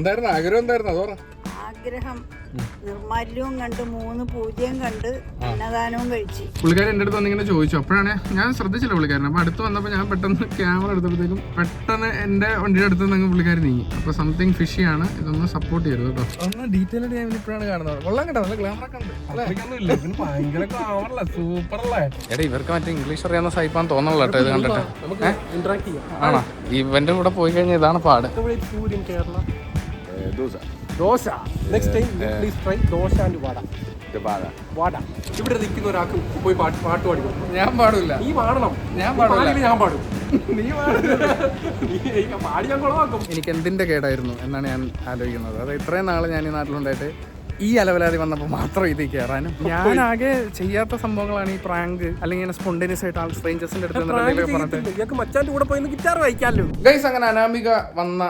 എന്തായിരുന്നു? ആഗ്രഹം എന്തായിരുന്നു? അതോ ആഗ്രഹം. നിർമാല്യവും കണ്ട് മൂന്ന് പൂജ്യം കണ്ട് അന്നദാനവും കഴിച്ചു. പുള്ളിക്കാരൻ എന്റെ അടുത്ത് വന്നിങ്ങനെ ചോദിച്ചു. അപ്പോഴാണ് ഞാൻ ശ്രദ്ധിച്ചില്ല പുള്ളിക്കാരൻ അപ്പോൾ അടുത്ത് വന്നപ്പോൾ ഞാൻ പെട്ടെന്ന് ക്യാമറ എടുത്തപ്പോഴത്തേക്കും പെട്ടെന്ന് എന്റെ വണ്ടിയുടെ അടുത്ത് നിന്ന് പുള്ളിക്കാരൻ നീങ്ങി. അപ്പോൾ സംതിങ് ഫിഷിയാണ് ഇതൊന്ന് സപ്പോർട്ട് ചെയ്തത് കേട്ടോ. ഒന്ന് ഡീറ്റെയിൽ ആയിട്ട് ഞാൻ ഇപ്പോഴാണ് കാണുന്നത്. കൊള്ളാം കേട്ടോ. നല്ല ഗ്ലാമർ ഒക്കെ ഉണ്ട്. ഭയങ്കര ഗ്ലാമറല്ല സൂപ്പർ അല്ലേ എടാ ഇവർക്ക് മറ്റേ ഇംഗ്ലീഷ് അറിയാവുന്ന സൈപ്പാൻ തോന്നുള്ളൂ കേട്ടോ ഇത് കണ്ടിട്ട്. നമുക്ക് ഇന്ററാക്ട് ചെയ്യാം. ആണോ? ഇവന്റെ കൂടെ പോയി കഴിഞ്ഞാൽ ഇതാണ് പാട്. Kerala. Dosa. Dosa? Next time please try dosa and vada. Vada. ഇവിടെ നിൽക്കുന്ന ഒരാൾക്ക് പോയി പാട്ട് പാട്ട് പാടി കൊടുക്കും. ഞാൻ പാടില്ല. നീ പാടണം. ഞാൻ പാടില്ല. ഞാൻ പാടും. നീ പാടി ഞാൻ കുളമാക്കും എനിക്ക് എന്തിന്റെ കേടായിരുന്നു എന്നാണ് ഞാൻ ആലോചിക്കുന്നത്. അത് ഇത്രയും നാൾ ഞാൻ ഈ നാട്ടിലുണ്ടായിട്ട് ഈ അലവലാതി വന്നപ്പോൾ മാത്രം ഇത് കയറാനും. ഞാൻ ആകെ ചെയ്യാത്ത സംഭവങ്ങളാണ് ഈ പ്രാങ്ക് അല്ലെങ്കിൽ ഇങ്ങനെ സ്പോണ്ടേനിയസ് ആയിട്ട് ആൾ സ്ട്രേഞ്ചേഴ്സിന്റെ അടുത്ത് പറഞ്ഞിട്ട്. മച്ചാന്റെ കൂടെ പോയി ഗിറ്റാർ വായിക്കാമല്ലോ. ഗൈസ് അങ്ങനെ അനാമിക വന്ന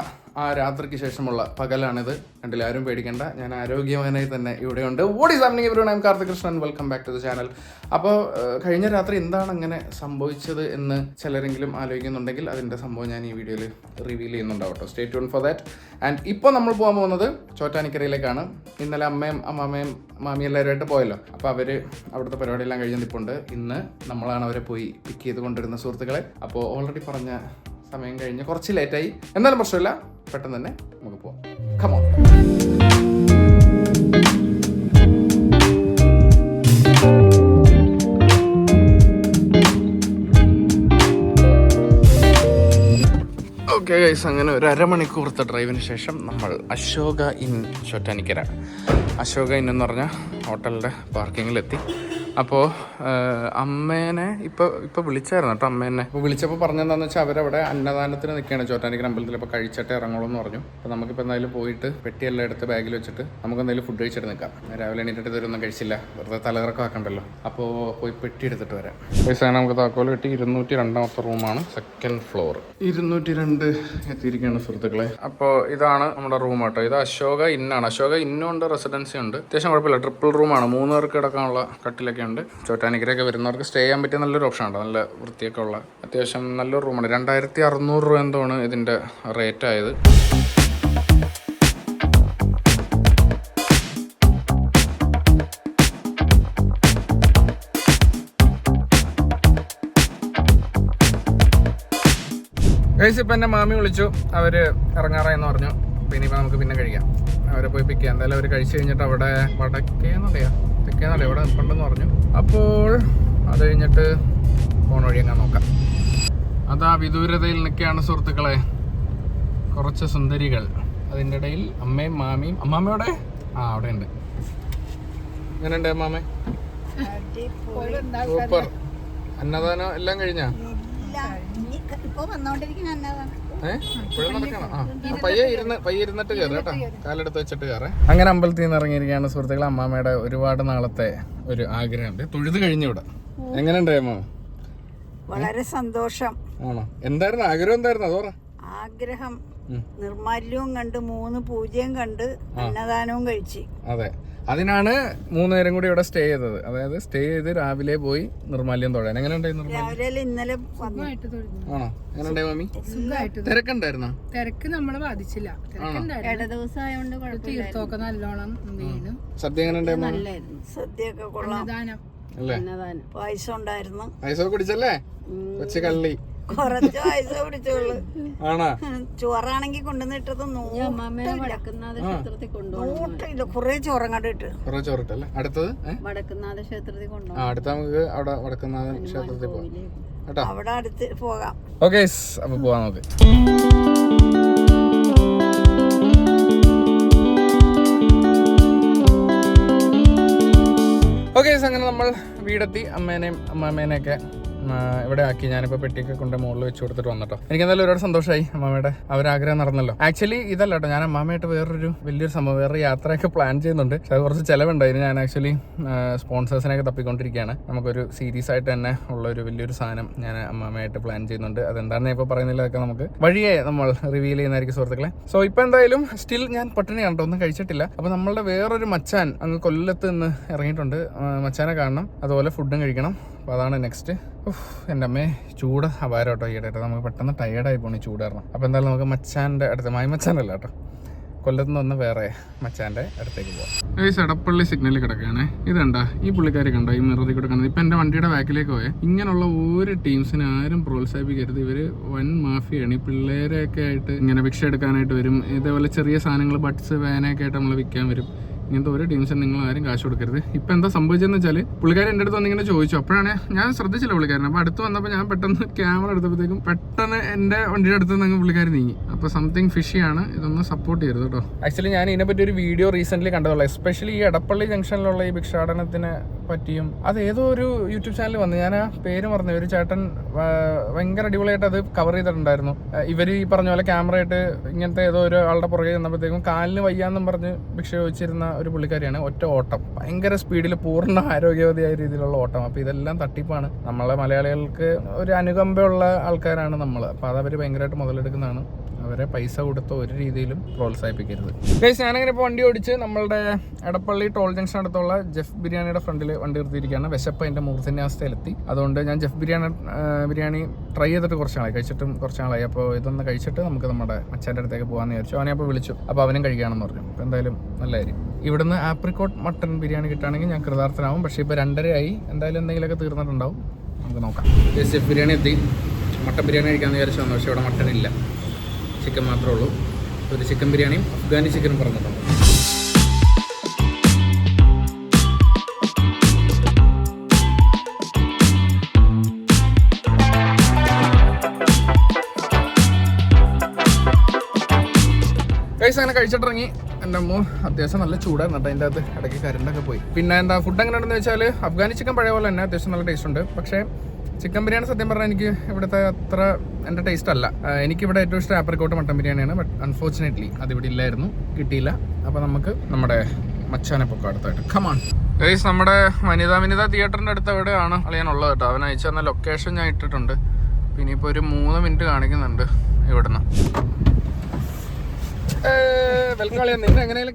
ആ രാത്രിക്ക് ശേഷമുള്ള പകലാണിത്. കണ്ടില്ല ആരും പേടിക്കേണ്ട. ഞാൻ ആരോഗ്യവാനായി തന്നെ ഇവിടെയുണ്ട്. വോട്ട് ഈസ് ഇവരുടെ I'm Karthik Krishnan welcome back to the channel അപ്പോൾ കഴിഞ്ഞ രാത്രി എന്താണ് അങ്ങനെ സംഭവിച്ചത് എന്ന് ചിലരെങ്കിലും ആലോചിക്കുന്നുണ്ടെങ്കിൽ അതിന്റെ സംഭവം ഞാൻ ഈ വീഡിയോയിൽ reveal ചെയ്യുന്നുണ്ടാവട്ടോ. Stay tune for that and ഇപ്പോൾ നമ്മൾ പോകാൻ പോകുന്നത് ചോറ്റാനിക്കരയിലേക്കാണ്. ഇന്നലെ അമ്മയും അമ്മാമ്മയും മാമി എല്ലാവരുമായിട്ട് പോയല്ലോ. അപ്പോൾ അവർ അവിടുത്തെ പരിപാടിയെല്ലാം കഴിഞ്ഞ് നിൽപ്പുണ്ട് ഇന്ന് നമ്മളാണ് അവരെ പോയി പിക്ക് ചെയ്ത് കൊണ്ടുവരുന്ന സുഹൃത്തുക്കളെ. അപ്പോൾ ഓൾറെഡി പറഞ്ഞ സമയം കഴിഞ്ഞ് കുറച്ച് ലേറ്റായി. എന്നാലും പ്രശ്നമില്ല. പെട്ടെന്ന് തന്നെ നമുക്ക് പോവാം. കമോൺ ഓക്കെ ഗൈസ് അങ്ങനെ ഒരു അരമണിക്കൂർത്തെ ഡ്രൈവിന് ശേഷം നമ്മൾ അശോക ഇൻ ചൊറ്റാനിക്കര. അശോക ഇൻ എന്ന് പറഞ്ഞ ഹോട്ടലിന്റെ പാർക്കിങ്ങിലെത്തി അപ്പോൾ അമ്മേനെ ഇപ്പോൾ ഇപ്പോൾ വിളിച്ചായിരുന്നു കേട്ടോ അമ്മേനെ. ഇപ്പൊ വിളിച്ചപ്പോൾ പറഞ്ഞെന്താണെന്ന് വെച്ചാൽ അവരവിടെ അന്നദാനത്തിന് നിൽക്കുകയാണ് ചോറ്റാനിക്ക് അമ്പലത്തിൽ അപ്പോൾ കഴിച്ചിട്ട് ഇറങ്ങുള്ളൂ എന്ന് പറഞ്ഞു. അപ്പോൾ നമുക്കിപ്പോൾ എന്തായാലും പോയിട്ട് പെട്ടിയെല്ലാം എടുത്ത് ബാഗിൽ വെച്ചിട്ട് നമുക്ക് എന്തായാലും ഫുഡ് കഴിച്ചിട്ട് നിൽക്കാം രാവിലെ എണീറ്റിട്ട് ഇതൊന്നും കഴിച്ചില്ല. വെറുതെ തലകറക്കം ആക്കണ്ടല്ലോ അപ്പോൾ പോയി പെട്ടി എടുത്തിട്ട് വരാം. പൈസ നമുക്ക് താക്കോൽ കിട്ടി. ഇരുന്നൂറ്റി രണ്ടാമത്തെ റൂമാണ് സെക്കൻഡ് ഫ്ലോർ ഇരുന്നൂറ്റി രണ്ട് എത്തിയിരിക്കുകയാണ് സുഹൃത്തുക്കളെ. അപ്പോൾ ഇതാണ് നമ്മുടെ റൂം കേട്ടോ. ഇത് അശോക ഇന്നാണ്. അശോക ഇന്നും ഉണ്ട് റെസിഡൻസി ഉണ്ട്. അത്യാവശ്യം കുഴപ്പമില്ല. ട്രിപ്പിൾ റൂമാണ് മൂന്ന് പേർക്ക് കിടക്കാനുള്ള കട്ടിലൊക്കെ ഉണ്ട്. ചോറ്റാനിക്കരയൊക്കെ വരുന്നവർക്ക് സ്റ്റേ ചെയ്യാൻ പറ്റിയ നല്ലൊരു ഓപ്ഷൻ ഉണ്ട് നല്ല വൃത്തിയൊക്കെ ഉള്ള അത്യാവശ്യം നല്ലൊരു റൂമാണ് രണ്ടായിരത്തി അറുന്നൂറ് രൂപ എന്തോണ് ഇതിന്റെ റേറ്റ് ആയത്? ഗൈസ് ഇപ്പം എന്റെ മാമി വിളിച്ചു. അവർ ഇറങ്ങാറായെന്ന് പറഞ്ഞു. പിന്നെ ഇപ്പം നമുക്ക് പിന്നെ കഴിക്കാം. അവരെ പോയി പിക്ക് ചെയ്യാം. എന്തായാലും അവർ കഴിച്ചു കഴിഞ്ഞിട്ട് അവിടെ വടക്കേന്ന് വടക്കേന്നറിയാം. തെക്കേന്നറിയാം ഇവിടെ നിൽപ്പുണ്ടെന്ന് പറഞ്ഞു. അപ്പോൾ അത് കഴിഞ്ഞിട്ട് ഫോൺ വഴി എങ്ങനെ നോക്കാം. അതാ വിദൂരതയിൽ നിൽക്കുകയാണ് സുഹൃത്തുക്കളെ. കുറച്ച് സുന്ദരികൾ. അതിന്റെ ഇടയിൽ അമ്മയും മാമിയും അമ്മാമ്മയോടെ ആ അവിടെ ഉണ്ട്. എങ്ങനെയുണ്ട് അമ്മാമേ? സൂപ്പർ. അന്നദാനം എല്ലാം കഴിഞ്ഞാ? ഇപ്പൊ വന്നോണ്ടിരിക്കുന്ന അന്നദാനം. അങ്ങനെ അമ്പലത്തിൽ നിന്ന് ഇറങ്ങിയിരിക്കുകയാണ് സുഹൃത്തുക്കളെ അമ്മാമ്മയുടെ ഒരുപാട് നാളത്തെ ഒരു ആഗ്രഹമുണ്ട്. തൊഴുത് കഴിഞ്ഞു ഇവിടെ. എങ്ങനെയുണ്ട് അമ്മ? വളരെ സന്തോഷം. ആണോ? എന്തായിരുന്നു? ആഗ്രഹം എന്തായിരുന്നു? അതോറ. ആഗ്രഹം. നിർമാല്യവും കണ്ട് മൂന്ന് പൂജയും കണ്ട് അന്നദാനവും കഴിച്ചു. അതെ. അതിനാണ് മൂന്ന് നേരം കൂടി ഇവിടെ സ്റ്റേ ചെയ്തത്. അതായത് സ്റ്റേ ചെയ്ത് രാവിലെ പോയി നിർമാല്യം തൊഴാൻ. എങ്ങനെയുണ്ടായി ഉണ്ടായിരുന്നു രാവിലെ ഇന്നലെ ആണോ? എങ്ങനെയുണ്ടായി മമ്മി തിരക്കുണ്ടായിരുന്നോ? തിരക്ക് നമ്മളെ ബാധിച്ചില്ല. തീർത്ഥാടനം നല്ലോണം വീണു. സദ്യ എങ്ങനെ സദ്യ സദ്യയൊക്കെ കൊള്ളാം. പായസം ഉണ്ടായിരുന്നു. പായസം കുടിച്ചല്ലേ? കൊച്ചു കള്ളി. കുറച്ച് ആണോ? ചോറാണെങ്കിൽ കൊണ്ടുവന്നിട്ടത് കുറെ കുറെ ചോറിട്ടല്ലേ? അടുത്തത്? വടക്കുന്നാഥ ക്ഷേത്രത്തിൽ കൊണ്ടുപോകും ആ അടുത്ത നമുക്ക് അവിടെ വടക്കുന്നാഥൻ ക്ഷേത്രത്തിൽ പോകാം കേട്ടോ? അവിടെ അടുത്ത് പോകാം. ഓക്കെ അപ്പൊ പോവാം നമുക്ക്. ഓക്കെ അങ്ങനെ നമ്മൾ വീടെത്തി. അമ്മേനെയും അമ്മാമ്മേനെയൊക്കെ ഇവിടെ ആക്കി ഞാനിപ്പോൾ പെട്ടിയൊക്കെ കൊണ്ട് മുകളിൽ വെച്ച് കൊടുത്തിട്ട് വന്നിട്ടോ. എനിക്ക് എന്തായാലും ഒരുപാട് സന്തോഷമായി അമ്മയുടെ അവർ ആഗ്രഹം നടന്നല്ലോ. ആക്ച്വലി ഇതല്ല കേട്ടോ ഞാൻ അമ്മയായിട്ട് വേറൊരു വലിയൊരു സംഭവം വേറെ യാത്രയൊക്കെ പ്ലാൻ ചെയ്യുന്നുണ്ട്. പക്ഷെ അത് കുറച്ച് ചിലവുണ്ടായിരുന്നു. ഞാൻ ആക്ച്വലി സ്പോൺസേഴ്സിനെയൊക്കെ തപ്പിക്കൊണ്ടിരിക്കുകയാണ്. നമുക്കൊരു സീരീസ് ആയിട്ട് തന്നെ ഉള്ള ഒരു വലിയൊരു സാധനം ഞാൻ അമ്മമ്മയായിട്ട് പ്ലാൻ ചെയ്യുന്നുണ്ട്. അതെന്താണെന്ന് ഇപ്പോൾ പറയുന്നില്ല അതൊക്കെ നമുക്ക് വഴിയെ നമ്മൾ റിവീൽ ചെയ്യുന്നതായിരിക്കും സുഹൃത്തുക്കളെ. സോ ഇപ്പോൾ എന്തായാലും സ്റ്റിൽ ഞാൻ പട്ടിണി കണ്ടോ ഒന്നും കഴിച്ചിട്ടില്ല. അപ്പോൾ നമ്മളുടെ വേറൊരു മച്ചാൻ അങ്ങ് കൊല്ലത്ത് നിന്ന് ഇറങ്ങിയിട്ടുണ്ട്. മച്ചാനെ കാണണം. അതുപോലെ ഫുഡും കഴിക്കണം. അപ്പോൾ അതാണ് നെക്സ്റ്റ് എന്റെ അമ്മേ ചൂട് അപാരം കേട്ടോ ഈയിടെ നമുക്ക് പെട്ടെന്ന് ടയേർഡായി പോണി ചൂട് കാരണം. അപ്പോൾ എന്തായാലും നമുക്ക് മച്ചാന്റെ അടുത്ത് മായി മച്ചാനല്ല കേട്ടോ. കൊല്ലത്ത് നിന്ന് വേറെ മച്ചാന്റെ അടുത്തേക്ക് പോകാം ഈ എടപ്പള്ളി സിഗ്നലിൽ കിടക്കുകയാണ്. ഇതണ്ട ഈ പുള്ളിക്കാരി കണ്ടോ? ഈ മിററിൽ കൂടെ ഇപ്പം എന്റെ വണ്ടിയുടെ ബാക്കിലേക്ക് പോയേ. ഇങ്ങനെയുള്ള ഒരു ടീംസിനെ ആരും പ്രോത്സാഹിപ്പിക്കരുത്. ഇവർ വൻ മാഫിയാണ്. ഈ പിള്ളേരെയൊക്കെ ആയിട്ട് ഇങ്ങനെ ഭിക്ഷ എടുക്കാനായിട്ട് വരും. ഇതേപോലെ ചെറിയ സാധനങ്ങൾ ബട്ട്സ് വേനയൊക്കെ ആയിട്ട് നമ്മൾ വിൽക്കാൻ വരും. ഇങ്ങനത്തെ ഒരു ടെൻഷൻ നിങ്ങൾ ആരും കാശ് കൊടുക്കരുത്. ഇപ്പം എന്താ സംഭവിച്ചതെന്ന് വെച്ചാൽ പുള്ളിക്കാരൻ എന്റെ അടുത്ത് വന്നിങ്ങനെ ചോദിച്ചു. അപ്പോഴാണ് ഞാൻ ശ്രദ്ധിച്ചില്ല പുള്ളിക്കാരൻ അപ്പോൾ അടുത്ത് വന്നപ്പോൾ ഞാൻ പെട്ടെന്ന് ക്യാമറ എടുത്തപ്പോഴത്തേക്കും പെട്ടെന്ന് എന്റെ വണ്ടിയുടെ അടുത്ത് നിന്ന് പുള്ളിക്കാരൻ നീങ്ങി. അപ്പോൾ സംതിങ് ഫിഷിയാണ് ഇതൊന്ന് സപ്പോർട്ട് ചെയ്യരുത് കേട്ടോ. ആക്ച്വലി ഞാൻ ഇതിനെപ്പറ്റി ഒരു വീഡിയോ റീസെന്റ്ലി കണ്ടതുള്ളൂ എസ്പെഷ്യലി ഈ എടപ്പള്ളി ജംഗ്ഷനിലുള്ള ഈ ഭിക്ഷാടനത്തിന് പറ്റിയും അത് ഏതോ ഒരു യൂട്യൂബ് ചാനൽ വന്നു. ഞാൻ ആ പേര് പറഞ്ഞു ഒരു ചേട്ടൻ ഭയങ്കര അടിപൊളിയായിട്ട് അത് കവർ ചെയ്തിട്ടുണ്ടായിരുന്നു. ഇവർ ഈ പറഞ്ഞ പോലെ ക്യാമറ ആയിട്ട് ഇങ്ങനത്തെ ഏതോ ഒരു ആളുടെ പുറകെ ചെന്നപ്പോഴത്തേക്കും കാലിന് വയ്യാന്നും പറഞ്ഞ് ഭിക്ഷ ചോദിച്ചിരുന്ന ഒരു പുള്ളിക്കാരിയാണ് ഒറ്റ ഓട്ടം. ഭയങ്കര സ്പീഡിൽ പൂർണ ആരോഗ്യവതിയായ രീതിയിലുള്ള ഓട്ടം. അപ്പോൾ ഇതെല്ലാം തട്ടിപ്പാണ്. നമ്മളെ മലയാളികൾക്ക് ഒരു അനുകമ്പയുള്ള ആൾക്കാരാണ് നമ്മൾ അപ്പോൾ അത് ഭയങ്കരമായിട്ട് മുതലെടുക്കുന്നതാണ്. അവരെ പൈസ കൊടുത്ത ഒരു രീതിയിലും പ്രോത്സാഹിപ്പിക്കരുത്. ഗൈസ് ഞാനങ്ങനെ ഇപ്പോൾ വണ്ടി ഓടിച്ച് നമ്മളുടെ എടപ്പള്ളി ടോൾ ജംഗ്ഷൻ അടുത്തുള്ള ജെഫ് ബിരിയാണിയുടെ ഫ്രണ്ടിൽ വണ്ടി നിർത്തിയിരിക്കുകയാണ്. വിശപ്പ് അതിന്റെ മൂർധന്യാവസ്ഥയിലെത്തി. അതുകൊണ്ട് ഞാൻ ജെഫ് ബിരിയാണി ബിരിയാണി ട്രൈ ചെയ്തിട്ട് കുറച്ച് നാളായി. കഴിച്ചിട്ടും കുറച്ച് നാളായി. അപ്പോൾ ഇതൊന്ന് കഴിച്ചിട്ട് നമുക്ക് നമ്മുടെ അച്ഛന്റെ അടുത്തേക്ക് പോകാമെന്ന് വിചാരിച്ചു. അവനെ അപ്പോൾ വിളിച്ചു. അപ്പോൾ അവനും കഴിക്കുകയാണെന്ന് പറഞ്ഞു. അപ്പോൾ എന്തായാലും നല്ലതായിരിക്കും ഇവിടുന്ന് ആപ്രിക്കോട്ട് മട്ടൺ ബിരിയാണി കിട്ടുകയാണെങ്കിൽ ഞാൻ കൃതാർത്ഥനാവും. പക്ഷേ ഇപ്പോൾ രണ്ടരയായി. എന്തായാലും എന്തെങ്കിലുമൊക്കെ തീർന്നിട്ടുണ്ടാവും. നമുക്ക് നോക്കാം. ജെഫ് ബിരിയാണി എത്തി. മട്ടൺ ബിരിയാണി കഴിക്കാമെന്ന് വിചാരിച്ചു വന്നു. പക്ഷേ ഇവിടെ മട്ടൺ ഇല്ല. ചിക്കൻ മാത്രമേ ഉള്ളൂ. ഒരു ചിക്കൻ ബിരിയാണിയും അഫ്ഗാനി ചിക്കനും പറഞ്ഞിട്ടുണ്ട്. അങ്ങനെ കഴിച്ചിട്ടിറങ്ങി. എന്റെ അമ്മ അത്യാവശ്യം നല്ല ചൂടായിരുന്നു കേട്ടോ അതിന്റെ അകത്ത്. ഇടയ്ക്ക് കരണ്ടൊക്കെ പോയി. പിന്നെ എന്താ ഫുഡ് എങ്ങനെ ഉണ്ടെന്ന് വെച്ചാൽ അഫ്ഗാനി ചിക്കൻ പഴയ പോലെ തന്നെ അത്യാവശ്യം നല്ല ടേസ്റ്റ് ഉണ്ട്. പക്ഷേ ചിക്കൻ ബിരിയാണി സത്യം പറഞ്ഞാൽ എനിക്ക് ഇവിടുത്തെ അത്ര എന്റെ ടേസ്റ്റ് അല്ല. എനിക്ക് എനിക്കിവിടെ ഏറ്റവും ഇഷ്ടം ആപ്രിക്കോട്ട് മട്ടൻ ബിരിയാണിയാണ്. ബട്ട് അൺഫോർച്ചുനേറ്റ്ലി അതിവിടെ ഇല്ലായിരുന്നു. കിട്ടിയില്ല. അപ്പോൾ നമുക്ക് നമ്മുടെ മച്ചാനെ പൊക്കം അടുത്തായിട്ട്. കമാൺ ഗൈസ് നമ്മുടെ വനിതാ വനിത തിയേറ്ററിന്റെ അടുത്ത് എവിടെയാണ് അളിയാനുള്ളത് കേട്ടോ? അവൻ അയച്ചു ലൊക്കേഷൻ ഞാൻ ഇട്ടിട്ടുണ്ട്. പിന്നെ ഇപ്പോൾ ഒരു മൂന്ന് മിനിറ്റ് കാണിക്കുന്നുണ്ട് ഇവിടുന്ന്. വെൽക്കാളിയാ നിന്നെ എങ്ങനെയാലും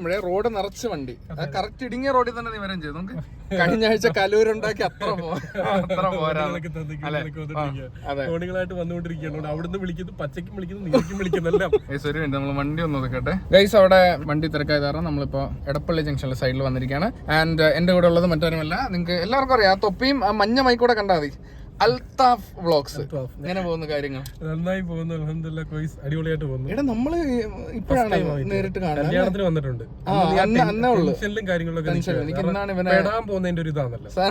ഇവിടെ റോഡ് നിറച്ച് വണ്ടി. കറക്റ്റ് ഇടുങ്ങിയ റോഡിൽ തന്നെ നീ വരും ചെയ്തു. നമുക്ക് കഴിഞ്ഞ ആഴ്ച കലൂരുണ്ടാക്കി അത്ര അത്ര പോരാ. വന്നുകൊണ്ടിരിക്കുകയാണ്. അവിടുന്ന് വിളിക്കുന്നു പച്ചക്കും വിളിക്കുന്നു നീക്കും വിളിക്കുന്നെല്ലാം നമ്മൾ വണ്ടി ഒന്ന് ഒതുക്കട്ടെ ഗൈസ് അവിടെ വണ്ടി തിരക്കായത് കാരണം നമ്മളിപ്പോ എടപ്പള്ളി ജംഗ്ഷനിലെ സൈഡിൽ വന്നിരിക്കുകയാണ്. ആൻഡ് എന്റെ കൂടെ ഉള്ളത് മറ്റാരുമല്ല നിങ്ങൾക്ക് എല്ലാവർക്കും അറിയാം ആ തൊപ്പിയും ആ മഞ്ഞ മൈക്കൂടെ കണ്ടാൽ മതി. അൽത്താഫ് വ്ളോഗ്സ്. ഇങ്ങനെ പോകുന്ന കാര്യങ്ങൾ. നന്നായി പോകുന്നു അൽഹംദുലില്ലാ കോയ്സ് അടിപൊളിയായിട്ട് പോകുന്നു. എടാ നമ്മൾ ഇപ്പോഴാണ് നേരിട്ട് കാണുന്നത് കല്യാണത്തിന് വന്നിട്ടുണ്ട്. ടെൻഷനിലും കാര്യങ്ങളൊക്കെ പെടാൻ പോകുന്നതിന്റെ ഒരു ഇതാണല്ലോ. സാർ.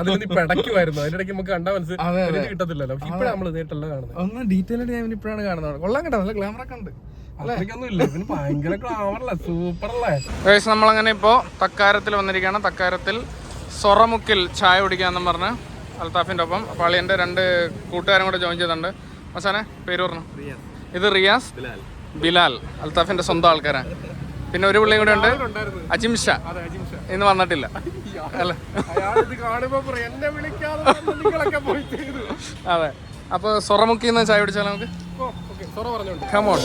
അതിൽ നീ പെടക്കുമായിരുന്നു അതിന്റെ ഇടയ്ക്ക് നമുക്ക് കണ്ടാ മനസ്സിലായി. കിട്ടത്തില്ലല്ലോ. ഇപ്പഴാണ് നമ്മൾ നേരിട്ടല്ല കാണുന്നത്. ഒന്ന് ഡീറ്റെയിൽ ആയിട്ട് ഞാൻ ഇപ്പോഴാണ് കാണുന്നത്. കൊള്ളാൻ കേട്ടോ നല്ല ഗ്ലാമർ ഒക്കെ ഉണ്ട്. നമ്മളങ്ങനെ ഇപ്പോ തക്കാരത്തിൽ വന്നിരിക്കുകയാണ്. തക്കാരത്തിൽ സൊറമുക്കിൽ ചായ കുടിക്കാന്നും പറഞ്ഞ് അൽത്താഫിന്റെ ഒപ്പം അപ്പോൾ അളിയന്റെ രണ്ട് കൂട്ടുകാരും കൂടെ ജോയിൻ ചെയ്തിട്ടുണ്ട്. മസാനെ പേര് പറഞ്ഞു ഇത് റിയാസ് ബിലാൽ. അൽത്താഫിന്റെ സ്വന്തം ആൾക്കാരാണ് പിന്നെ ഒരു പുള്ളിയും കൂടെ ഉണ്ട്. അജിംഷ. ഇന്ന് വന്നിട്ടില്ല. അതെ. അപ്പോൾ സ്വറമുക്കിന്ന് ചായ പിടിച്ചാൽ നമുക്ക്? കമോൺ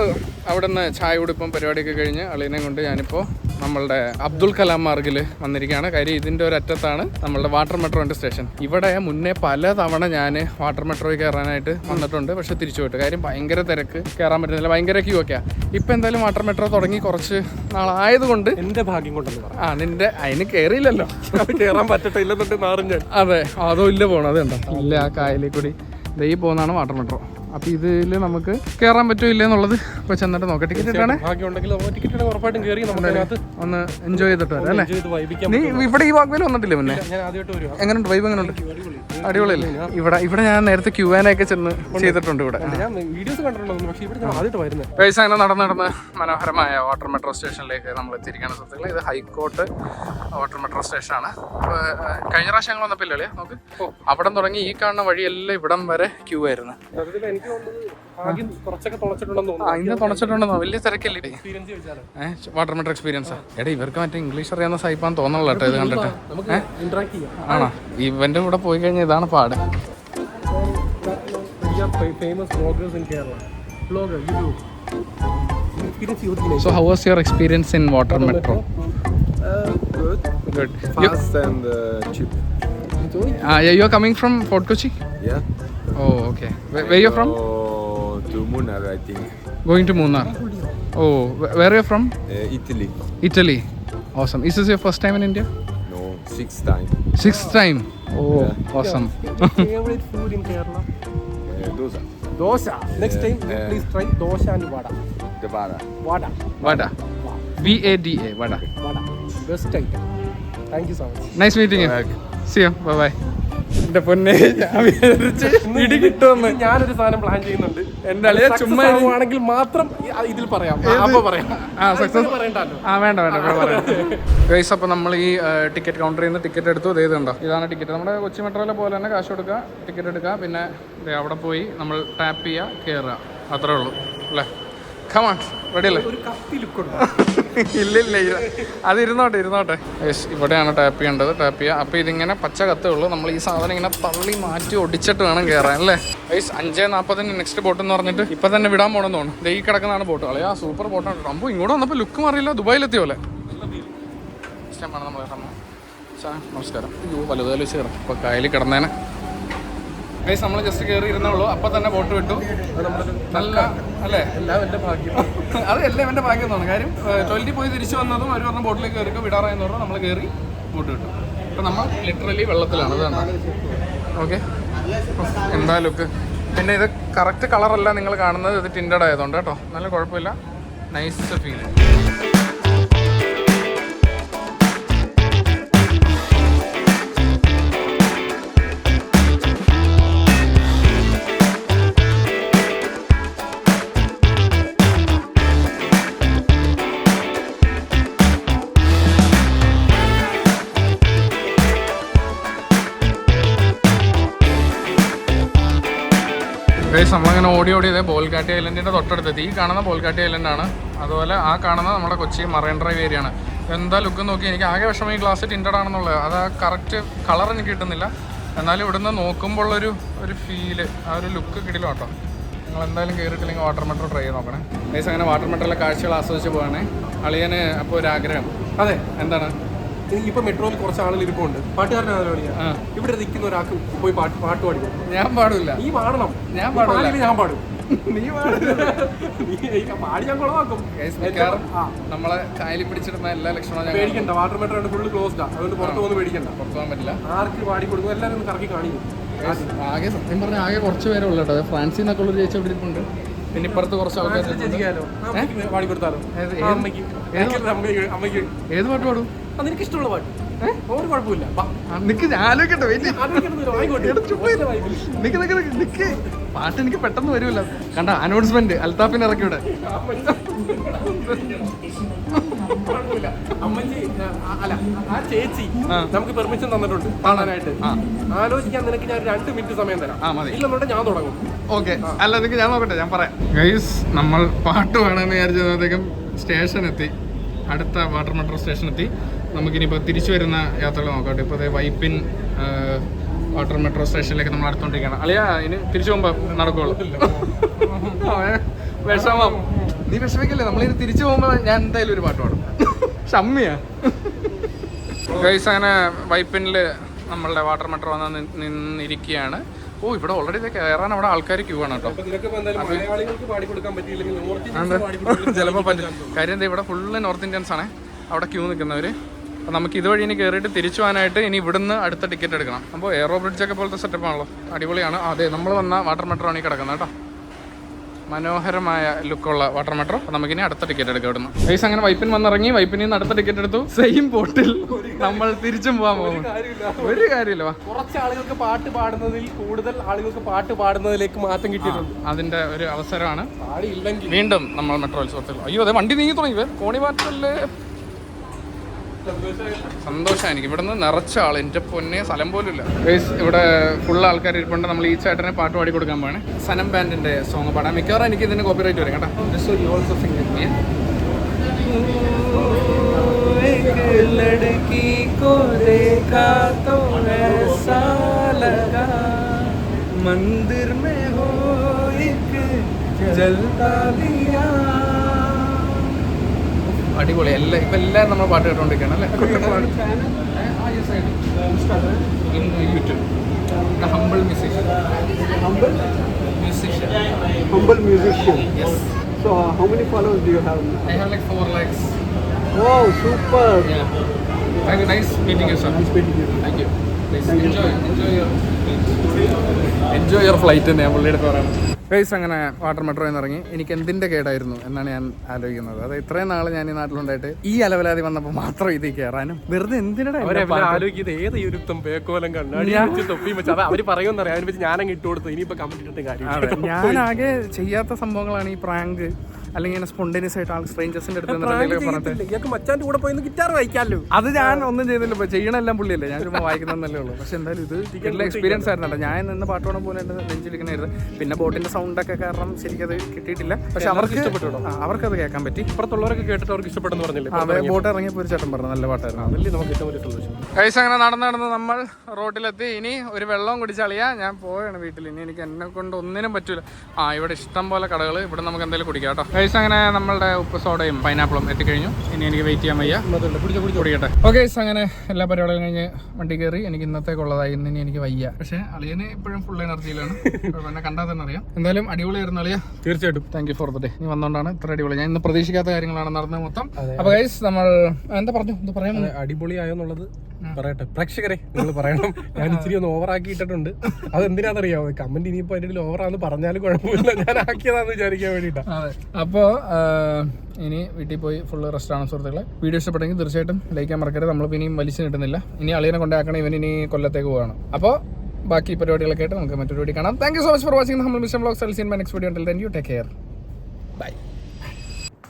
അങ്ങനെ നിന്ന് അവിടുന്ന് ചായ കുടിപ്പും പരിപാടിയൊക്കെ കഴിഞ്ഞ് അളീനെ കൊണ്ട് ഞാനിപ്പോൾ നമ്മളുടെ അബ്ദുൽ കലാം മാർഗിൽ വന്നിരിക്കുകയാണ്. കാര്യം ഇതിന്റെ ഒരു അറ്റത്താണ് നമ്മളുടെ വാട്ടർ മെട്രോന്റെ സ്റ്റേഷൻ. ഇവിടെ മുന്നേ പല തവണ ഞാൻ വാട്ടർ മെട്രോയിൽ കയറാനായിട്ട് വന്നിട്ടുണ്ട് പക്ഷേ തിരിച്ചു പോയിട്ട്. കാര്യം ഭയങ്കര തിരക്ക് കയറാൻ പറ്റുന്നില്ല. ഭയങ്കര ക്യൂ ഒക്കെയാണ് ഇപ്പം എന്തായാലും വാട്ടർ മെട്രോ തുടങ്ങി കുറച്ച് നാളായതുകൊണ്ട് എന്റെ ഭാഗ്യം കൊണ്ടെന്ന് ആ നിന്റെ അതിന് കയറിയില്ലല്ലോ കയറാൻ പറ്റട്ടെ മാറും ഞാൻ. അതെ അതോ ഇല്ല പോകണം അതുണ്ടോ ഇല്ല ആ കായലിൽ കൂടി ദേ പോകുന്നതാണ് വാട്ടർ മെട്രോ. അപ്പോൾ ഇതിൽ നമുക്ക് കേറാൻ പറ്റുമോ ഇല്ലേ എന്നുള്ളത് ഇപ്പോൾ ചെന്നിട്ട് നോക്കാം ടിക്കറ്റ് ഉറപ്പായിട്ടും കയറി ഒന്ന് എൻജോയ് ചെയ്തിട്ട് വരാം അല്ലേ? നീ ഇവിടെ ഈ വാഗ്വേൽ വന്നിട്ടില്ലേ മുന്നേ? വരുവാ. എങ്ങനെയുണ്ട് വൈബ് എങ്ങനെയുണ്ട് അടിപൊളിയല്ലേ? ഇവിടെ ഇവിടെ ഞാൻ നേരത്തെ ക്യൂ ആനൊക്കെ ചെന്ന് ചെയ്തിട്ടുണ്ട് ഇവിടെ. ഞാൻ വീഡിയോസ് പക്ഷെ ഇവിടെ ഞാൻ ആദ്യമായിട്ട് വരുന്നത്. പൈസ അങ്ങനെ നടന്ന് നടന്ന് മനോഹരമായ വാട്ടർ മെട്രോ സ്റ്റേഷനിലേക്ക് നമ്മൾ എത്തിയിരിക്കുകയാണ് സുഹൃത്തുക്കളെ. ഇത് ഹൈക്കോട്ട് വാട്ടർ മെട്രോ സ്റ്റേഷനാണ് ആണ്. കഴിഞ്ഞ പ്രാവശ്യം ഞങ്ങൾ വന്നപ്പില്ലേ നമുക്ക് അവിടം തുടങ്ങി ഈ കാണുന്ന വഴിയെല്ലാം ഇവിടം വരെ ക്യൂ ആയിരുന്നു. സത്യത്തിൽ എനിക്ക് തോന്നുന്നത് ഇന്ന് തുണച്ചിട്ടുണ്ടെന്നോ വലിയ തിരക്കല്ലേ? ഏഹ് വാട്ടർ മെട്രോ എക്സ്പീരിയൻസാ എടാ ഇവർക്ക് മറ്റേ ഇംഗ്ലീഷ് അറിയാവുന്ന സൈപ്പാന്ന് തോന്നണല്ലോ കേട്ടോ ഇത് കണ്ടിട്ട്. നമുക്ക് ഇന്ററാക്ട് ചെയ്യാം. ആണോ? ഇവന്റെ കൂടെ പോയി കഴിഞ്ഞാൽ ഇതാണ് പാട്. Experience. So how was your experience in water metro Uh, uh, from Fort Kochi Yeah. Oh okay where you from to Munar, I think. Going to Munnar oh where you from Uh, Italy. Italy. Awesome. Is this your first time in India? No, sixth time. Six time oh awesome Favorite food in Kerala? Uh, dosa. Dosa. Next time, Yeah. please try dosa and vada. The vada. Vada. Vada. V A D A vada Vada. Best item. Thank you so much. Nice meeting you. See you. Bye bye എന്റെ പൊന്നെ ഞാൻ വിചാരിച്ച് ഇടി കിട്ടുമെന്ന്. ഞാനൊരു സാധനം plan ചെയ്യുന്നുണ്ട്. എന്റെ അളിയ ചുമ്മാ ആണെങ്കിൽ മാത്രം ഇതിൽ പറയാം. അപ്പൊ പറയാം. ആ സക്സസ് പറയണ്ടല്ലോ. ആ വേണ്ട വേണ്ട ഗൈസ് അപ്പോൾ നമ്മൾ ഈ ടിക്കറ്റ് കൗണ്ടറിൽ നിന്ന് ടിക്കറ്റ് എടുത്തു. ഇത് ഉണ്ടോ ഇതാണ് ടിക്കറ്റ് നമ്മുടെ കൊച്ചി മെട്രോയിലെ പോലെ തന്നെ കാശ് കൊടുക്കുക ടിക്കറ്റ് എടുക്കുക. പിന്നെ അവിടെ പോയി നമ്മൾ ടാപ്പ് ചെയ്യുക കയറുക അത്രേ ഉള്ളൂ. അല്ലേ? കമാൺ റെഡി അല്ലേ? ഒരു കത്തി ലുക്കുണ്ട് ഇല്ല ഇല്ല ഇല്ല. അത് ഇരുന്നോട്ടെ ഇരുന്നോട്ടെ. യെസ് ഇവിടെയാണ് ടാപ്പ് ചെയ്യേണ്ടത്. ടാപ്പ് ചെയ്യുക. അപ്പോൾ ഇതിങ്ങനെ പച്ച കത്തേ ഉള്ളൂ. നമ്മൾ ഈ സാധനം ഇങ്ങനെ തള്ളി മാറ്റി ഒടിച്ചിട്ട് വേണം കയറാൻ അല്ലേ? ഐസ് അഞ്ചേ നാൽപ്പതിന് നെക്സ്റ്റ് ബോട്ട് എന്ന് പറഞ്ഞിട്ട് ഇപ്പം തന്നെ വിടാൻ പോകണമെന്ന് തോന്നുന്നു. ദേ ഈ കിടക്കുന്നതാണ് ബോട്ട് കളയാ സൂപ്പർ ബോട്ടാണ് കേട്ടോ അമ്പോൾ ഇങ്ങോട്ട് വന്നപ്പോൾ ലുക്ക് മാറിയില്ല. ദുബായിലെത്തിയ പോലെ ഇഷ്ടമാണ് നമ്മൾ നമസ്കാരം. അയ്യോ വലുതാലും വെച്ച് കയറാം ഇപ്പോൾ കായലിൽ കിടന്നേനെ. ഗൈസ് നമ്മൾ ജസ്റ്റ് കയറി ഇരുന്നേ ഉള്ളൂ അപ്പം തന്നെ ബോട്ട് വിട്ടു നല്ല അല്ലേ? എല്ലാം എന്റെ ഭാഗ്യം. അത് എല്ലാം എന്റെ ഭാഗ്യം എന്നാണ്. കാര്യം ട്വൽറ്റി പോയി തിരിച്ചു വന്നതും അവർ പറഞ്ഞ ബോട്ടിലേക്ക് കയറി വിടാറായെന്ന് പറഞ്ഞു നമ്മൾ കയറി ബോട്ട് വിട്ടു അപ്പം നമ്മൾ ലിറ്ററലി വെള്ളത്തിലാണ്. അതാണ് ഓക്കെ എന്താ ലുക്ക് പിന്നെ ഇത് കറക്റ്റ് കളറല്ല നിങ്ങൾ കാണുന്നത്. ഇത് ടിൻഡഡ് ആയതുകൊണ്ട് കേട്ടോ. നല്ല കുഴപ്പമില്ല. നൈസ് ഫീൽ ഗൈസ് നമ്മളങ്ങനെ ഓടി ഓടി ഇതേ ബോൽഗാട്ടി ഐലൻഡിന്റെ തൊട്ടടുത്തെത്തി. ഈ കാണുന്ന ബോൽഗാട്ടി ഐലൻഡാണ് അതുപോലെ ആ കാണുന്ന നമ്മുടെ കൊച്ചി മറൈൻ ഡ്രൈവ് ഏരിയ ആണ്. എന്താ ലുക്ക് നോക്കി എനിക്ക് ആകെ വിഷമം ഈ ഗ്ലാസ് ടിന്റഡ് ആണെന്നുള്ളത്. അത് ആ കറക്റ്റ് കളർ എനിക്ക് കിട്ടുന്നില്ല. എന്നാലും ഇവിടുന്ന് നോക്കുമ്പോൾ ഒരു ഒരു ഫീൽ ആ ഒരു ലുക്ക് കിട്ടില്ല കേട്ടോ. നിങ്ങൾ എന്തായാലും കയറിയിട്ടില്ലെങ്കിൽ വാട്ടർ മെട്രോ ട്രൈ ചെയ്ത് നോക്കണേ. ഗൈസ് അങ്ങനെ വാട്ടർ മെട്രോയിലെ കാഴ്ചകൾ ആസ്വദിച്ച് പോകണേ അളിയന് അപ്പോൾ ഒരു ആഗ്രഹം. അതെ. എന്താണ്? ഇപ്പൊ മെട്രോയിൽ കുറച്ച് ആളുകൾ ഇരിപ്പുണ്ട്. പാട്ടുകാരനാണല്ലോ. ഇവിടെ നിൽക്കുന്ന ഒരാൾക്ക് പോയി പാട്ട് പാട്ട് പാടി ഞാൻ പാടില്ല. നീ പാടണം. ഞാൻ പാടില്ല. ഞാൻ പാടും. നീ പാടി ഞാൻ കുളമാക്കും നമ്മളെ കായലിൽ പിടിച്ചിടുന്ന എല്ലാ ലക്ഷണവും പേടിക്കണ്ട. വാട്ടർ മെട്രോ ഫുള്ള് ക്ലോസ്ഡാ അതുകൊണ്ട് പുറത്തു പോകുന്ന പേടിക്കണ്ട. പുറത്തു പോകാൻ പറ്റില്ല. ആർക്ക് പാടി കൊടുക്കും? എല്ലാവരും കറക്കി കാണിക്കും. ആകെ സത്യം പറഞ്ഞാൽ ആകെ കുറച്ച് പേരേ ഉള്ളൂ കേട്ടോ. ഫ്രാൻസിൽ നിന്നൊക്കെ ഉള്ള ചേച്ചി ഇവിടെ ഇരിപ്പുണ്ട്. പിന്നെ ഇപ്പുറത്ത് കുറച്ച് ആൾക്കാർ ഏത്- പാട്ട് പാടും? നിനക്ക് ഇഷ്ടമുള്ള പാട്ട്. ഒരു കുഴപ്പമില്ല. നിക്ക് ആലോചിക്കട്ടെ. നിക്ക് നിക്ക് നിക്ക് പാട്ട് എനിക്ക് പെട്ടെന്ന് വരുമല്ലോ. കണ്ട അനൗൺസ്മെന്റ് അൽത്താഫിന് ഇറക്കി വിടെ കുഴപ്പമില്ല. അമ്മച്ചി ആ, അല്ല ആ ചേച്ചി നമുക്ക് പെർമിഷൻ തന്നിട്ടുണ്ട് കാണാനായിട്ട്. ആലോചിക്കാൻ നിനക്ക് ഞാൻ രണ്ട് മിനിറ്റ് സമയം തരാം. ഇല്ലെന്നുണ്ടെങ്കിൽ ഞാൻ തുടങ്ങും. ഓക്കെ അല്ല നിക്ക് ഞാൻ നോക്കട്ടെ ഞാൻ പറയാം. ഗൈസ് നമ്മൾ പാട്ട് വേണമെന്ന് വിചാരിച്ചപ്പോഴത്തേക്കും സ്റ്റേഷൻ എത്തി. അടുത്ത വാട്ടർ മെട്രോ സ്റ്റേഷൻ എത്തി. നമുക്കിനിപ്പോൾ തിരിച്ചു വരുന്ന യാത്രകൾ നോക്കട്ടെ. ഇപ്പോൾ വൈപ്പിൻ വാട്ടർ മെട്രോ സ്റ്റേഷനിലേക്ക് നമ്മൾ അടുത്തോണ്ടിരിക്കണം അളിയാ ഇനി തിരിച്ചു പോകുമ്പോൾ നടക്കുള്ളൂ വിഷമം. നീ വിഷമിക്കല്ലേ? നമ്മളിനി തിരിച്ചു പോകുമ്പോൾ ഞാൻ എന്തായാലും ഒരു പാട്ട് പാടും. ഷമ്മിയാ. ഗൈസ് അങ്ങനെ വൈപ്പിനിൽ നമ്മളുടെ വാട്ടർ മെട്രോ വന്ന് നിന്നിരിക്കുകയാണ്. ഓ ഇവിടെ ഓൾറെഡി ഇതൊക്കെ കയറാൻ അവിടെ ആൾക്കാർ ക്യൂ ആണ് കേട്ടോ. ചിലപ്പോൾ പറ്റും കാര്യം എന്താ ഇവിടെ ഫുള്ള് നോർത്ത് ഇന്ത്യൻസ് ആണേ. അവിടെ ക്യൂ നിൽക്കുന്നവർ അപ്പോൾ നമുക്ക് ഇതുവഴി ഇനി കയറിയിട്ട് തിരിച്ചു പോകാനായിട്ട് ഇനി ഇവിടുന്ന് അടുത്ത ടിക്കറ്റ് എടുക്കണം. അപ്പോൾ എയറോ ബ്രിഡ്ജൊക്കെ പോലത്തെ സെറ്റപ്പ് ആണല്ലോ. അടിപൊളിയാണ്. അതെ നമ്മൾ വന്ന വാട്ടർ മെട്രോ ഈ കിടക്കുന്നത് കേട്ടോ. മനോഹരമായ ലുക്കുള്ള വാട്ടർ മെട്രോ നമുക്കിനി അടുത്ത ടിക്കറ്റ് എടുക്കാം ഇവിടുന്ന്. ഗൈസ് അങ്ങനെ വൈപ്പിൻ വന്നിറങ്ങി. വൈപ്പിനിൽ നിന്ന് അടുത്ത ടിക്കറ്റ് എടുത്തു. സെയിം ബോട്ടിൽ നമ്മൾ തിരിച്ചും പോകാൻ പോകും ഒരു കാര്യമില്ല. കുറച്ച് ആളുകൾക്ക് പാട്ട് പാടുന്നതിൽ കൂടുതൽ ആളുകൾക്ക് പാട്ട് പാടുന്നതിലേക്ക് മാറ്റം കിട്ടിയിട്ടുണ്ട്. അതിന്റെ ഒരു അവസരമാണ്. വീണ്ടും നമ്മൾ മെട്രോയിൽ സുഹൃത്തുക്കൾ അയ്യോ അതെ വണ്ടി നീങ്ങി തുടങ്ങി. കോണി മാറ്റല്ലേ? സന്തോഷം എനിക്ക് ഇവിടുന്ന് നിറച്ച ആൾ എൻ്റെ പൊന്നെ സ്ഥലം പോലും ഇല്ല ഗൈസ് ഇവിടെ ഫുൾ ആൾക്കാർ ഇരിപ്പുണ്ട് നമ്മൾ ഈ ചേട്ടനെ പാട്ട് പാടി കൊടുക്കാൻ പോവാണ് സനം ബാൻഡിന്റെ സോങ് പാടാം മിക്കവാറും എനിക്ക് ഇതിന് കോപ്പിറൈറ്റ് വരും കേട്ടോ ജസ്റ്റ് യു ഓൾസോ സിംഗ് लड़की को देखा तो ऐसा लगा मंदिर में हो एक അടിപൊളി. എല്ലാം ഇപ്പം എല്ലാവരും നമ്മൾ പാട്ട് കേട്ടോണ്ടിരിക്കുകയാണ് അല്ലേ? എൻജോയ് യുവർ ഫ്ലൈറ്റ് തന്നെ പുള്ളിയുടെ പറയുന്നത് ഗൈസ് അങ്ങനെ വാട്ടർ മെട്രോയിൽ നിന്ന് ഇറങ്ങി എനിക്ക് എന്തിന്റെ കേടായിരുന്നു എന്നാണ് ഞാൻ ആലോചിക്കുന്നത്. അത് ഇത്രയും നാൾ ഞാൻ ഈ നാട്ടിലുണ്ടായിട്ട് ഈ അലവലാതി വന്നപ്പോൾ മാത്രം ഇതിൽ കയറാനും വെറുതെ എന്തിനാ ഞാനാകെ ആലോചിക്കുന്നത് ഏത് യുരുത്തം പേക്കോലം കണ്ണാടി പറയുമെന്നറിയാം. അതിനെ ഞാനങ്ങ് കാര്യം ആകെ ചെയ്യാത്ത സംഭവങ്ങളാണ് ഈ പ്രാങ്ക്. അല്ലെങ്കിൽ ഇങ്ങനെ സ്പോണ്ടേനിയസ് ആയിട്ട് ആൾ സ്ട്രേഞ്ചേഴ്സിന്റെ അടുത്ത് പറഞ്ഞിട്ട്. ഇയാൾക്ക് മച്ചാന്റെ കൂടെ പോയി ഗിറ്റാർ വായിക്കാമല്ലോ അത് ഞാൻ ഒന്നും ചെയ്തില്ല. ഇപ്പൊ ചെയ്യണെല്ലാം പുള്ളിയല്ലേ. ഞാൻ ചുമ്മാ വായിക്കുന്നതല്ലേ ഉള്ളൂ. പക്ഷെ എന്തായാലും ഇത് നല്ല എക്സ്പീരിയൻസ് ആയിരുന്നല്ലോ. ഞാൻ നിന്ന് പാട്ടോണം പോലെ എന്റെ നെഞ്ചിലിരിക്കണായിരുന്നു പിന്നെ ബോട്ടിന്റെ സൗണ്ട് ഒക്കെ കാരണം ശരിക്കത് കിട്ടിയിട്ടില്ല. പക്ഷെ അവർക്ക് ഇഷ്ടപ്പെട്ടു അവർക്ക് അത് കേൾക്കാൻ പറ്റി. ഇപ്പുറത്തുള്ളവരൊക്കെ കേട്ടിട്ട് അവർക്ക് ഇഷ്ടപ്പെട്ടെന്ന് പറഞ്ഞില്ലേ? അതെ ബോട്ട് ഇറങ്ങിയപ്പോൾ ഒരു ചേട്ടൻ പറഞ്ഞു നല്ല പാട്ടായിരുന്നു. അതല്ലേ നമുക്ക് ഏറ്റവും വലിയ സന്തോഷം. കൈസ് അങ്ങനെ നടന്ന് നടന്ന് നമ്മൾ റോട്ടിലെത്തി. ഇനി ഒരു വെള്ളവും കുടിച്ചളിയാ ഞാൻ പോവാണ് വീട്ടിൽ. ഇനി എനിക്ക് എന്നെ കൊണ്ട് ഒന്നിനും പറ്റൂല. ആ ഇവിടെ ഇഷ്ടം പോലെ കടകൾ ഇവിടെ നമുക്ക് എന്തെങ്കിലും കുടിക്കാം കേട്ടോ. കൈസ് അങ്ങനെ നമ്മളുടെ ഉപ്പ് സോഡയും പൈനാപ്പിളും എത്തിക്കഴിഞ്ഞു. ഇനി എനിക്ക് വെയിറ്റ് ചെയ്യാൻ വയ്യ. കുടിക്കട്ടെ. ഓക്കെ അങ്ങനെ എല്ലാ പരിപാടികളും കഴിഞ്ഞ് വണ്ടി കയറി എനിക്ക് ഇന്നത്തേക്കുള്ളതായി ഇന്ന് ഇനി എനിക്ക് വയ്യ. പക്ഷേ അളിയന് ഇപ്പോഴും ഫുൾ എനർജിയിലാണ്. എന്നെ കണ്ടാൽ തന്നെ അറിയാം. എന്തായാലും അടിപൊളിയായിരുന്നു അളിയ. തീർച്ചയായിട്ടും. Thank you for the day നീ വന്നോണ്ടാണ് ഇത്ര അടിപൊളി. ഞാൻ ഇന്ന് പ്രതീക്ഷിക്കാത്ത കാര്യങ്ങളാണ് നടന്നത് മൊത്തം. അപ്പൊ ഗൈസ് നമ്മൾ എന്താ പറഞ്ഞു? എന്താ പറയാൻ അടിപൊളിയായോ അടിപൊളിയായോന്നുള്ളത് പറയട്ടെ. പ്രേക്ഷകരെ നിങ്ങൾ പറയണം. ഞാൻ ഇച്ചിരി ഒന്ന് ഓവർ ആക്കി ഇട്ടിട്ടുണ്ട് അത് എന്തിനാണെന്നറിയാമോ കമന്റ് ഇനിയിപ്പോ അതിന്റെ ഓവറാന്ന് പറഞ്ഞാലും കുഴപ്പമില്ല. ഞാൻ ആക്കിയതാന്ന് വിചാരിക്കാൻ അതെ. അപ്പോൾ ഇനി വീട്ടിൽ പോയി ഫുള്ള് റെസ്റ്റാണ് സുഹൃത്തുക്കളെ. വീഡിയോ ഇഷ്ടപ്പെട്ടെങ്കിൽ തീർച്ചയായിട്ടും ലൈക്ക് ചെയ്യാൻ മറക്കരുത്. നമ്മൾ ഇനിയും വലിച്ചു കിട്ടുന്നില്ല ഇനി അളിയനെ കൊണ്ടാക്കണം ഇവൻ ഇനി കൊല്ലത്തേക്ക് പോകണം അപ്പോൾ ബാക്കി പരിപാടികളൊക്കെ ആയിട്ട് നമുക്ക് മറ്റൊരു വീഡിയോ കാണാം. Thank you so much for watching നമ്മൾ മിസ്റ്റർ ബ്ലോഗ് സെൽസിൻ മൈ നെക്സ്റ്റ് വീഡിയോ ഉണ്ടല്ലോ you take care bye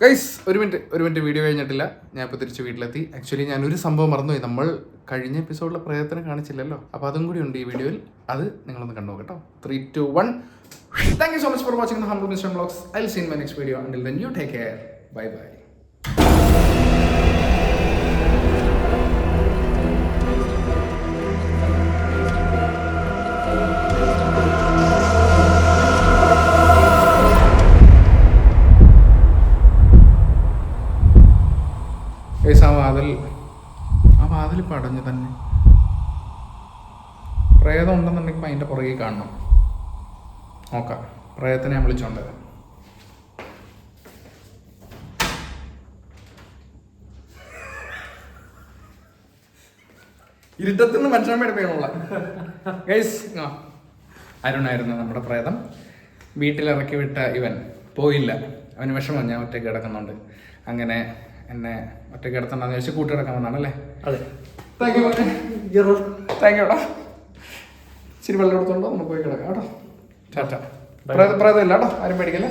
guys ഒരു മിനിറ്റ് ഒരു മിനിറ്റ് വീഡിയോ കഴിഞ്ഞിട്ടില്ല. ഞാൻ ഇപ്പോൾ തിരിച്ച് വീട്ടിലെത്തി. ആക്ച്വലി ഞാൻ ഒരു സംഭവം മറന്നുപോയി. നമ്മൾ കഴിഞ്ഞ എപ്പിസോഡിലെ പ്രയത്നം കാണിച്ചില്ലല്ലോ. അപ്പോൾ അതും കൂടി ഉണ്ട് ഈ വീഡിയോയിൽ അത് നിങ്ങളൊന്ന് കണ്ടു കേട്ടോ. Three two one thank you so much for watching humble mister blogs I seen my next video until then you take care bye bye വാതിൽ. ആ വാതിൽ പടഞ്ഞു തന്നെ. പ്രേതം ഉണ്ടെന്നുണ്ടെങ്കിൽ അതിന്റെ പുറകെ കാണണം. നോക്കാം. പ്രേതത്തിനെ ഞാൻ വിളിച്ചോണ്ട് വരാം. ഇരുട്ടത്തിൽ നിന്ന് മനുഷ്യനെ പേടിപ്പിക്കണമുള്ള ഗൈസ് അരുണായിരുന്നു നമ്മുടെ പ്രേതം. വീട്ടിലിറക്കി വിട്ട ഇവൻ. പോയില്ല. അവന് വിഷമം. ഞാൻ ഒറ്റയ്ക്ക് കിടക്കുന്നുണ്ട്. അങ്ങനെ എന്നെ ഒറ്റയ്ക്ക് കിടത്തണ്ടെന്ന് ചോദിച്ചാൽ കൂട്ടിക്കിടക്കാൻ വന്നാണല്ലേ? അതെ. താങ്ക് യു താങ്ക് യു എടാ ഇച്ചിരി വെള്ളം എടുത്തോണ്ടോ നമുക്ക് പോയി കിടക്കാം കേട്ടോ. ചാറ്റ പ്രേതം പ്രേതം ഇല്ല കേട്ടോ ആരും പേടിക്കല്ലേ?